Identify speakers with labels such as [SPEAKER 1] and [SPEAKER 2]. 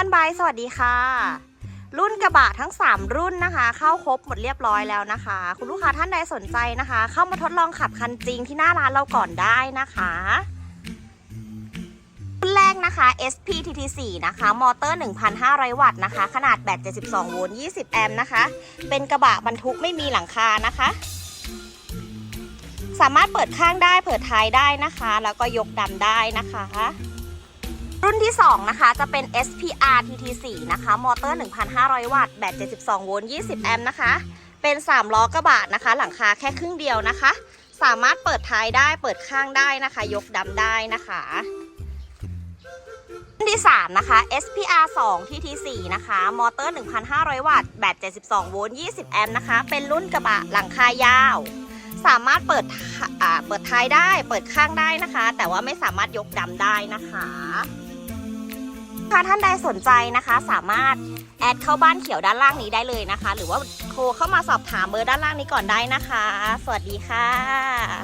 [SPEAKER 1] อันบายสวัสดีค่ะ รุ่นกระบะทั้ง 3 รุ่นนะคะ เข้าครบหมดเรียบร้อยแล้วนะคะ คุณลูกค้าท่านใดสนใจนะคะ เข้ามาทดลองขับคันจริงที่หน้าร้านเราก่อนได้นะคะรุ่นแรกนะคะ SPTT4 นะคะ มอเตอร์ 1,500 วัตต์นะคะ ขนาดแบต72 โวลต์ 20 แอมป์นะคะ เป็นกระบะบรรทุกไม่มีหลังคานะคะ สามารถเปิดข้างได้ เปิดท้ายได้นะคะ แล้วก็ยกดำได้นะคะ รุ่นที่ 2 นะคะ จะเป็น SPR TT4 นะคะ มอเตอร์ 1,500 วัตต์ แบต 72 โวลต์ 20 แอมป์นะคะ เป็น 3 ล้อกระบะนะคะ หลังคาแค่ครึ่งเดียวนะคะ สามารถเปิดท้ายได้ เปิดข้างได้นะคะ ยกดำได้นะคะรุ่นที่ 3 นะคะ SPR 2 TT4 นะคะ มอเตอร์ 1,500 วัตต์ แบต 72 โวลต์ 20 แอมป์นะคะ เป็นรุ่นกระบะหลังคายาวสามารถเปิดเปิดท้ายได้ เปิดข้างได้นะคะ แต่ว่าไม่สามารถยกดำได้นะคะ ถ้าท่านใดสนใจนะคะสามารถแอดเข้าบ้านเขียวด้านล่างนี้ได้เลยนะคะ หรือว่าโทรเข้ามาสอบถามเบอร์ด้านล่างนี้ก่อนได้นะคะ สวัสดีค่ะ